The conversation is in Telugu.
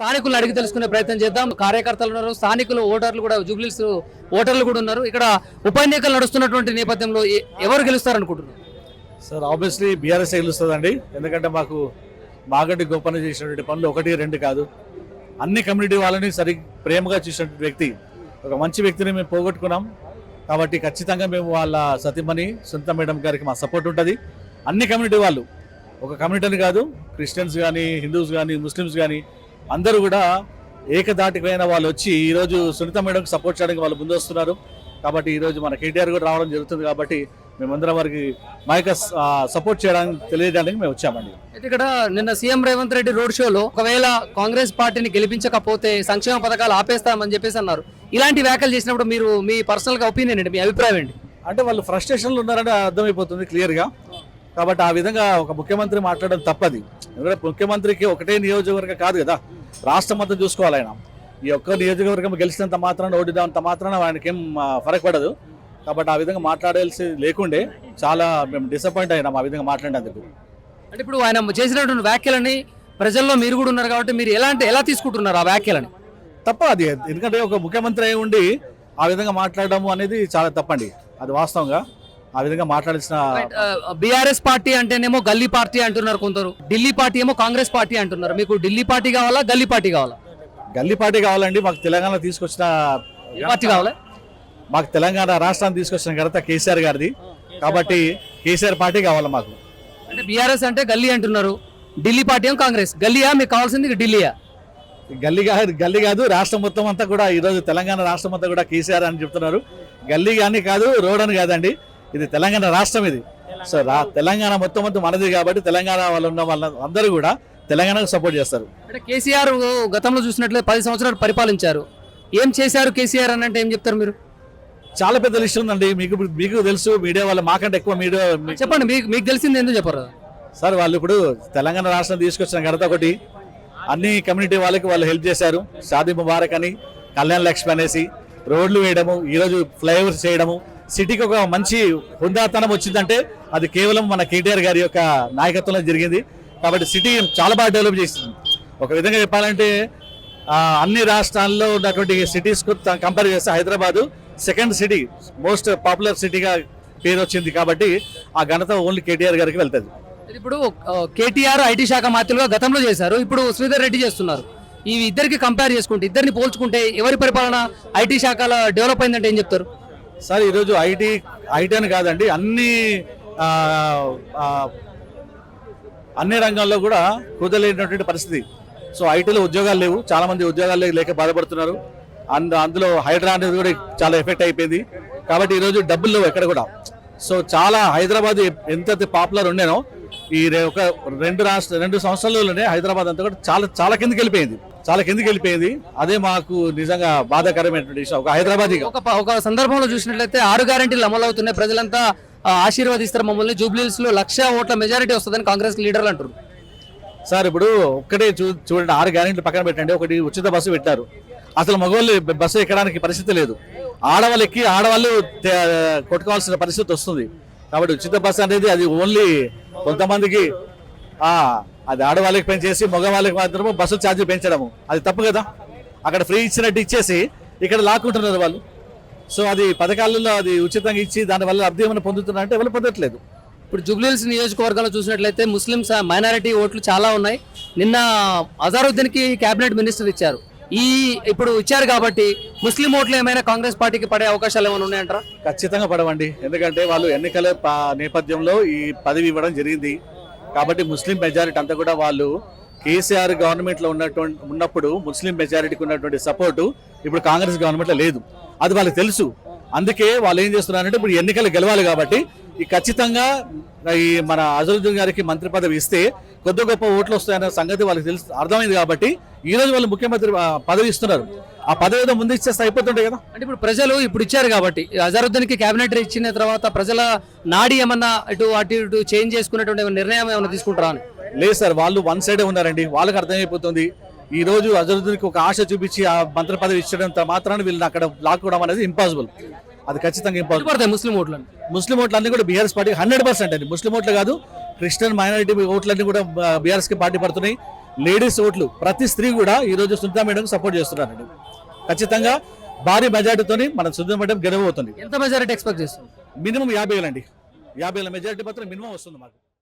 స్థానికులను అడిగి తెలుసుకునే ప్రయత్నం చేద్దాం. కార్యకర్తలు ఉన్నారు స్థానికులు ఓటర్లు కూడా జూబ్లీస్ ఓటర్లు కూడా ఉన్నారు. ఇక్కడ ఉప ఎన్నికలు నడుస్తున్నటువంటి నేపథ్యంలో ఎవరు గెలుస్తారనుకుంటున్నారు? సార్ ఆబ్వియస్లీ బీఆర్ఎస్ గెలుస్తుందండి. ఎందుకంటే మాకు మాగంటి గోపన చేసినటువంటి పనులు ఒకటి రెండు కాదు. అన్ని కమ్యూనిటీ వాళ్ళని సరి ప్రేమగా చూసినటువంటి వ్యక్తి. ఒక మంచి వ్యక్తిని మేము పోగొట్టుకున్నాం. కాబట్టి ఖచ్చితంగా మేము వాళ్ళ సతీమణి సొంత మేడం గారికి మా సపోర్ట్ ఉంటుంది. అన్ని కమ్యూనిటీ వాళ్ళు. ఒక కమ్యూనిటీని కాదు క్రిస్టియన్స్ కానీ హిందూస్ కానీ ముస్లిమ్స్ కానీ అందరూ కూడా ఏకదాటికైన వాళ్ళు వచ్చి ఈరోజు సునీత మేడంకి సపోర్ట్ చేయడానికి వాళ్ళు ముందు వస్తున్నారు. కాబట్టి ఈరోజు మన కేటీఆర్ కూడా రావడం జరుగుతుంది కాబట్టి మేమందరం వారికి మా యొక్క సపోర్ట్ చేయడానికి తెలియజేయడానికి మేము వచ్చామండి. అయితే ఇక్కడ నిన్న సీఎం రేవంత్ రెడ్డి రోడ్ షోలో ఒకవేళ కాంగ్రెస్ పార్టీని గెలిపించకపోతే సంక్షేమ పథకాలు ఆపేస్తామని చెప్పేసి అన్నారు. ఇలాంటి వ్యాఖ్యలు చేసినప్పుడు మీరు మీ పర్సనల్గా ఒపీనియన్ ఏంటి? మీ అభిప్రాయం ఏంటి? అంటే వాళ్ళు ఫ్రస్ట్రేషన్లో ఉన్నారని అర్థమైపోతుంది క్లియర్గా కాబట్టి ఆ విధంగా ఒక ముఖ్యమంత్రి మాట్లాడడం తప్పది. ఎందుకంటే ముఖ్యమంత్రికి ఒకటే నియోజకవర్గం కాదు కదా. రాష్ట్రం మొత్తం చూసుకోవాలి ఆయన. ఈ ఒక్క నియోజకవర్గం గెలిచినంత మాత్రాన ఓడినంత మాత్రాన ఆయనకేం ఫరక్ పడదు. కాబట్టి ఆ విధంగా మాట్లాడాల్సి లేకుండే చాలా మేము డిసప్పాయింట్ అయినాం ఆ విధంగా మాట్లాడినందుకు. అంటే ఇప్పుడు ఆయన చేసినటువంటి వ్యాఖ్యలని ప్రజల్లో మీరు కూడా ఉన్నారు కాబట్టి మీరు ఎలాంటి ఎలా తీసుకుంటున్నారు ఆ వ్యాఖ్యలని? తప్ప అది ఎందుకంటే ఒక ముఖ్యమంత్రి అయి ఉండి ఆ విధంగా మాట్లాడడం అనేది చాలా తప్పండి. అది వాస్తవంగా. ఆ విధంగా మాట్లాడాల్సిన బీఆర్ఎస్ పార్టీ అంటేనేమో గల్లీ పార్టీ అంటున్నారు కొందరు. ఢిల్లీ పార్టీ ఏమో కాంగ్రెస్ పార్టీ అంటున్నారు. మీకు ఢిల్లీ పార్టీ కావాలా గల్లీ పార్టీ కావాలా? గల్లీ పార్టీ కావాలండి. మాకు తెలంగాణ తీసుకొచ్చిన పార్టీ కావాలా? మాకు తెలంగాణ రాష్ట్రాన్ని తీసుకొచ్చిన ఘనత కేసీఆర్ గారిది. కాబట్టి కేసీఆర్ పార్టీ కావాలి మాకు? అంటే బీఆర్ఎస్ అంటే గల్లీ అంటున్నారు. ఢిల్లీ పార్టీ ఏమో కాంగ్రెస్. గల్లీయా? మీకు కావాల్సింది ఢిల్లీయా. గల్లీ కాదు గల్లీ కాదు రాష్ట్రం మొత్తం అంతా కూడా ఈరోజు తెలంగాణ రాష్ట్రం అంతా కూడా కేసీఆర్ అని చెప్తున్నారు. గల్లీ కానీ కాదు రోడ్ అని కాదండి. ఇది తెలంగాణ రాష్ట్రం ఇది. సో తెలంగాణ మొత్తం మొత్తం మనది కాబట్టి తెలంగాణ వాళ్ళు ఉన్న వాళ్ళ అందరూ కూడా తెలంగాణకు సపోర్ట్ చేస్తారు. అంటే కేసీఆర్ గతంలో చూసినట్లయితే పది సంవత్సరాలు పరిపాలించారు. ఏం చేశారు కేసీఆర్ అని అంటే ఏం చెప్తారు మీరు? చాలా పెద్ద లిస్ట్ ఉందండి. మీకు మీకు తెలుసు మీడియా వాళ్ళ మాకంటే ఎక్కువ మీడియా చెప్పండి మీకు మీకు తెలిసింది ఎందుకు చెప్పరు? సార్ వాళ్ళు ఇప్పుడు తెలంగాణ రాష్ట్రం తీసుకొచ్చిన ఘనత ఒకటి. అన్ని కమ్యూనిటీ వాళ్ళకి వాళ్ళు హెల్ప్ చేశారు. షాదీ ముబారక్ అని కళ్యాణ్ లక్ష్మి అనేసి రోడ్లు వేయడము ఈరోజు ఫ్లైఓవర్స్ చేయడము సిటీకి ఒక మంచి హుందాతనం వచ్చిందంటే అది కేవలం మన కేటీఆర్ గారి యొక్క నాయకత్వంలో జరిగింది. కాబట్టి సిటీ చాలా బాగా డెవలప్ చేసింది. ఒక విధంగా చెప్పాలంటే అన్ని రాష్ట్రాల్లో ఉన్నటువంటి సిటీస్ కంపేర్ చేస్తే Hyderabad second city most popular సిటీగా పేరు వచ్చింది కాబట్టి ఆ ఘనత ఓన్లీ కేటీఆర్ గారికి వెళ్తుంది. ఇప్పుడు కేటీఆర్ ఐటీ శాఖ మంత్రులుగా గతంలో చేశారు ఇప్పుడు శ్రీధర్ రెడ్డి చేస్తున్నారు. ఈ ఇద్దరికి కంపేర్ చేసుకుంటే ఇద్దరిని పోల్చుకుంటే ఎవరి పరిపాలన ఐటీ శాఖలో డెవలప్ అయిందంటే ఏం చెప్తారు? సార్ ఈరోజు ఐటీ ఐటీ అని కాదండి అన్ని అన్ని రంగాల్లో కూడా కుదలేనటువంటి పరిస్థితి. సో ఐటీలో ఉద్యోగాలు లేవు చాలా మంది ఉద్యోగాలు లేక- లేక బాధపడుతున్నారు. అందు అందులో హైడ్రా అనేది కూడా చాలా ఎఫెక్ట్ అయిపోయింది. కాబట్టి ఈరోజు డబ్బులు లేవు ఎక్కడ కూడా. సో చాలా హైదరాబాద్ ఎంత పాపులర్ ఉండేనో ఈ ఒక రెండు రాష్ట్ర రెండు సంవత్సరాల్లోనే హైదరాబాద్ అంతా కూడా చాలా చాలా కిందకి వెళ్ళిపోయింది. చాలా కిందకి వెళ్ళిపోయింది. అదే మాకు నిజంగా బాధాకరమైనటువంటి విషయం. ఒక హైదరాబాదీగా ఒక సందర్భంలో చూసినట్లయితే ఆరు గ్యారెంటీలు అమలు అవుతున్నాయి ప్రజలంతా ఆశీర్వదిస్తారు మమ్మల్ని. జూబ్లీస్లో లక్ష ఓట్ల మెజారిటీ వస్తుందని కాంగ్రెస్ లీడర్లు అంటారు సార్ ఇప్పుడు ఒక్కటే చూ చూడండి. ఆరు గ్యారెంటీలు పక్కన పెట్టండి. ఒకటి ఉచిత బస్సు పెట్టారు. అసలు మగవాళ్ళు బస్సు ఎక్కడానికి పరిస్థితి లేదు. ఆడవాళ్ళు ఎక్కి ఆడవాళ్ళు కొట్టుకోవాల్సిన పరిస్థితి వస్తుంది. కాబట్టి ఉచిత బస్సు అనేది అది ఓన్లీ కొంతమందికి అది ఆడవాళ్ళకి పెంచేసి మగవాళ్ళకి మాత్రము బస్సు ఛార్జీలు పెంచడము. అది తప్పు కదా? అక్కడ ఫ్రీ ఇచ్చినట్టు ఇచ్చేసి ఇక్కడ లాక్కుంటున్నారు వాళ్ళు. సో అది పథకాలలో అది ఉచితంగా ఇచ్చి దానివల్ల లబ్ధి ఏమైనా పొందుతున్నా అంటే ఎవరు పొందట్లేదు. ఇప్పుడు జూబ్లీహిల్స్ నియోజకవర్గంలో చూసినట్లయితే ముస్లిమ్స్ మైనారిటీ ఓట్లు చాలా ఉన్నాయి. నిన్న అజారుద్దీన్కి క్యాబినెట్ కేబినెట్ మినిస్టర్ ఇచ్చారు. ఈ ఇప్పుడు ఇచ్చారు కాబట్టి ముస్లిం ఓట్లు ఏమైనా కాంగ్రెస్ పార్టీకి పడే అవకాశాలు ఏమైనా ఉన్నాయంటారా? ఖచ్చితంగా పడవండి. ఎందుకంటే వాళ్ళు ఎన్నికల నేపథ్యంలో ఈ పదవి ఇవ్వడం జరిగింది. కాబట్టి ముస్లిం మెజారిటీ అంతా కూడా వాళ్ళు కేసీఆర్ గవర్నమెంట్లో ఉన్నటువంటి ఉన్నప్పుడు ముస్లిం మెజారిటీకి ఉన్నటువంటి సపోర్టు ఇప్పుడు కాంగ్రెస్ గవర్నమెంట్లో లేదు. అది వాళ్ళకి తెలుసు. అందుకే వాళ్ళు ఏం చేస్తున్నారంటే ఇప్పుడు ఎన్నికలు గెలవాలి కాబట్టి ఈ ఖచ్చితంగా ఈ మన అజరుద్దీన్ గారికి మంత్రి పదవి ఇస్తే కొద్ది గొప్ప ఓట్లు వస్తాయన్న సంగతి వాళ్ళకి తెలుసు అర్థమైంది కాబట్టి ఈ రోజు వాళ్ళు ముఖ్యమంత్రి పదవి ఇస్తున్నారు. ఆ పదవి ఏదో ముందు ఇచ్చేస్తే అయిపోతుండే కదా. అంటే ఇప్పుడు ప్రజలు ఇప్పుడు ఇచ్చారు కాబట్టి అజారుద్దీన్కి కేబినెట్ ఇచ్చిన తర్వాత ప్రజల నాడి ఏమన్నా ఇటు అటు ఇటు చేంజ్ చేసుకునేటువంటి నిర్ణయం ఏమైనా తీసుకుంటారా అని? లేదు సార్ వాళ్ళు వన్ సైడే ఉన్నారండి. వాళ్ళకి అర్థమైపోతుంది. ఈ రోజు అజరుద్దీన్కి ఒక ఆశ చూపించి ఆ మంత్రి పదవి ఇచ్చడంత మాత్రాన్ని వీళ్ళని అక్కడ లాక్కోవడం అనేది ఇంపాసిబుల్ అది ఖచ్చితంగా ఇంపాసిబుల్ ముస్లిం ఓట్లు ముస్లిం ఓట్లన్నీ కూడా బీఆర్ఎస్ పార్టీ హండ్రెడ్ పర్సెంట్ అండి. ముస్లిం ఓట్లు కాదు క్రిస్టియన్ మైనారిటీ ఓట్లన్నీ కూడా బీఆర్ఎస్కి పార్టీ పడుతున్నాయి. లేడీస్ ఓట్లు ప్రతి స్త్రీ కూడా ఈ రోజు సునీతా మేడం సపోర్ట్ చేస్తున్నారండి ఖచ్చితంగా భారీ మెజార్టీతోని మన సునీతా మేడం గెలవబోతుంది. ఎంత మెజారిటీ ఎక్స్పెక్ట్ చేస్తుంది? మినిమం యాభై వేలండి. యాభై వేల మెజారిటీ మాత్రం మినిమం వస్తుంది మాకు.